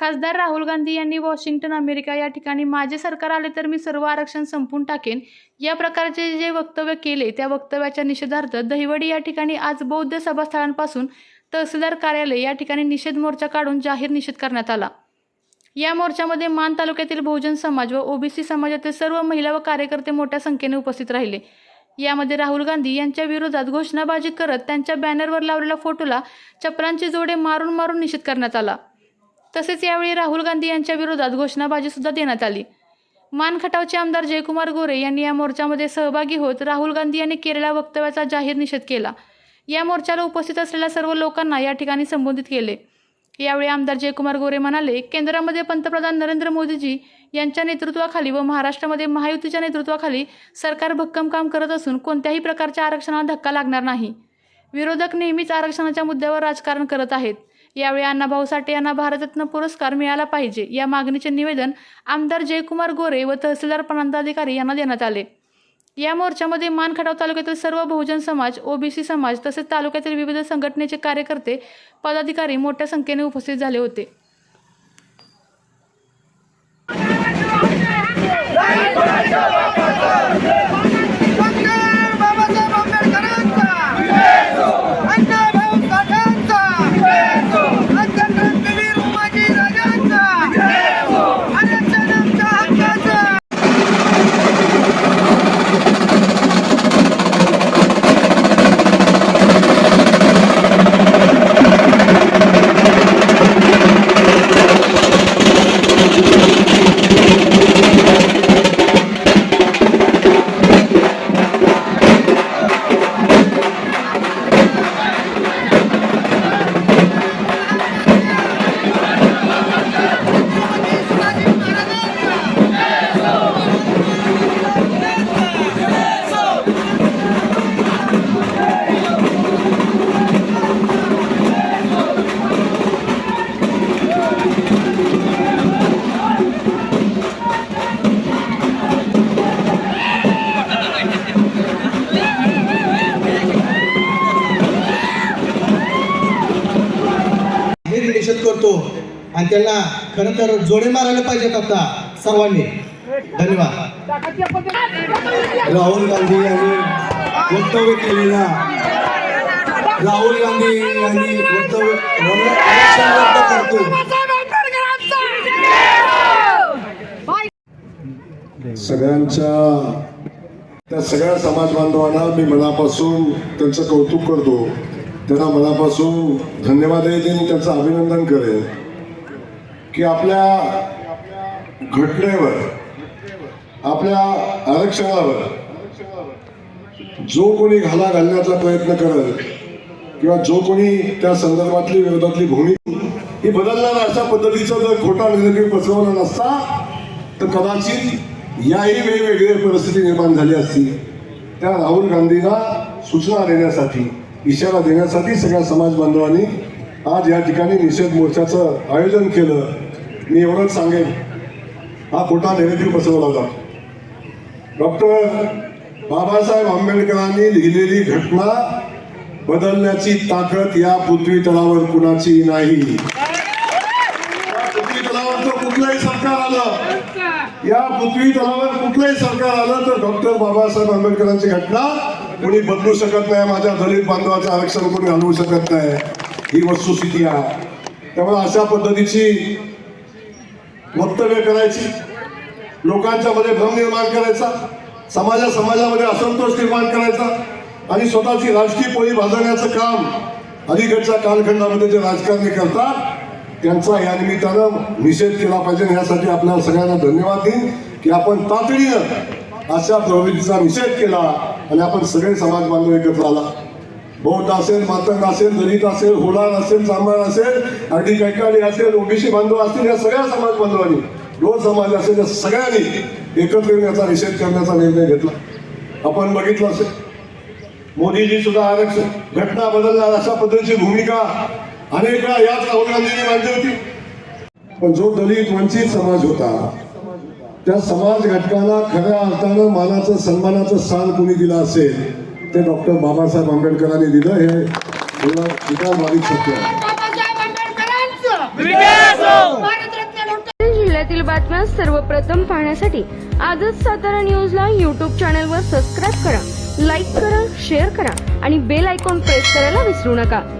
खासदार राहुल गांधी यांनी Washington America या ठिकाणी माझे सरकार आले तर मी सर्व आरक्षण संपून टाकेन. या प्रकारचे जे वक्तव्य केले त्या वक्तव्याच्या निषेधार्थ दहिवडी या ठिकाणी आज बौद्ध सभास्थळांपासून तहसीलदार कार्यालय या ठिकाणी निषेध मोर्चा काढून जाहीर निषेध करण्यात आला. या मोर्चामध्ये मान तालुक्यातील बहुजन समाज व ओबीसी समाजातील सर्व महिला व कार्यकर्ते मोठ्या संख्येने उपस्थित राहिले. यामध्ये राहुल गांधी यांच्या विरोधात घोषणाबाजी करत त्यांच्या बॅनरवर लावलेल्या फोटोला चपलांची जोडे मारून मारून निषेध करण्यात आला. तसेच यावेळी राहुल गांधी यांच्या विरोधात घोषणाबाजी सुद्धा देण्यात आली. मानखटावचे आमदार जयकुमार गोरे यांनी या मोर्चामध्ये सहभागी होत राहुल गांधी यांनी केलेल्या वक्तव्याचा जाहीर निषेध केला. या मोर्चाला उपस्थित असलेल्या सर्व लोकांना या ठिकाणी संबोधित केले. यावेळी आमदार जयकुमार गोरे म्हणाले केंद्रामध्ये पंतप्रधान नरेंद्र मोदीजी यांच्या नेतृत्वाखाली व महाराष्ट्रामध्ये महायुतीच्या नेतृत्वाखाली सरकार भक्कम काम करत असून कोणत्याही प्रकारच्या आरक्षणाला धक्का लागणार नाही. विरोधक नेहमीच आरक्षणाच्या मुद्द्यावर राजकारण करत आहेत. यावेळी अण्णाभाऊ साठे यांना भारतरत्न पुरस्कार मिळाला पाहिजे. या मागणीचे निवेदन आमदार जयकुमार गोरे व तहसीलदार प्रांताधिकारी यांना देण्यात आले. या मोर्चामध्ये मानखटाव तालुक्यातील सर्व बहुजन समाज ओबीसी समाज तसेच तालुक्यातील विविध संघटनेचे कार्यकर्ते पदाधिकारी मोठ्या संख्येने उपस्थित झाले होते. आणि त्यांना खरं तर जोडे मारायला पाहिजेत आता सर्वांनी. धन्यवाद. राहुल गांधी यांनी वक्तव्य केलेल्या राहुल गांधी यांनी वक्तव्य करतो. सगळ्यांच्या त्या सगळ्या समाज बांधवांना मी मनापासून त्यांचं कौतुक करतो. त्यांना मनापासून धन्यवादही देईन त्यांचं अभिनंदन करेन. की आपल्या घटनेवर आपल्या आरक्षणावर जो कोणी घाला घालण्याचा प्रयत्न करत किंवा जो कोणी त्या संदर्भातली विरोधातली भूमिका ही बदलणार अशा पद्धतीचा जर खोटा निगेटिव्ह पसरवला नसता तर कदाचित याही वेगवेगळी परिस्थिती निर्माण झाली असती. त्या राहुल गांधींना सूचना देण्यासाठी इशारा देण्यासाठी सगळ्या समाज बांधवांनी आज या ठिकाणी निषेध मोर्चाचं आयोजन केलं. मी एवढंच सांगेन. हा खोटा निगेटिव्ह बसवला जातो डॉक्टर बाबासाहेब आंबेडकरांनी लिहिलेली घटना बदलण्याची ताकद या पृथ्वी तळावर कुणाची नाही. या पृथ्वी तळावर तर कुठलंही सरकार आलं. या पृथ्वी तळावर कुठलंही सरकार आलं तर डॉक्टर बाबासाहेब आंबेडकरांची घटना कोणी बदलू शकत नाही. माझ्या दलित बांधवाचं आरक्षण कोणी घालवू शकत नाही. ही वस्तुस्थिती आहे. त्यामुळे अशा पद्धतीची वक्तव्य करायची लोकांच्या मध्ये भ्रम निर्माण करायचा समाजा समाजामध्ये असंतोष निर्माण करायचा आणि स्वतःची राजकीय पोळी भाजवण्याचं काम अलीकडच्या कालखंडामध्ये जे राजकारणी करतात त्यांचा या निमित्तानं निषेध केला पाहिजे. यासाठी आपल्याला सगळ्यांना धन्यवाद देईन की आपण तातडीनं अशा प्रवृत्तीचा निषेध केला आणि आपण सगळे समाज बांधव एकत्र आला. बोट असेल मातंग असेल दलित असेल होलार असेल चांभार असेल अगदी कैकाडी असेल ओबीसी बांधव असतील या सगळ्या समाज बांधवांनी रोज समाज असेल या सगळ्यांनी एकत्र येण्याचा निषेध करण्याचा निर्णय घेतला. आपण बघितलं असेल. मोदीजी सुद्धा आरक्षण घटना बदलणार अशा पद्धतीची भूमिका अनेक वेळा याच राहुल गांधींनी मांडली होती. पण जो दलित वंचित समाज होता त्या समाज घटकाला खऱ्या अर्थानं मानाचं सन्मानाचं स्थान कोणी दिलं असेल ते डॉक्टर बाबासाहेब आंबेडकरांनी दिलं हे सत्य आहे. आंबेडकरांचं. भारत बातम्या सर्वप्रथम पाहण्यासाठी आजच सातारा न्यूजला यूट्यूब चॅनलवर सबस्क्राईब करा लाईक करा शेअर करा आणि बेल आयकॉन प्रेस करायला विसरू नका.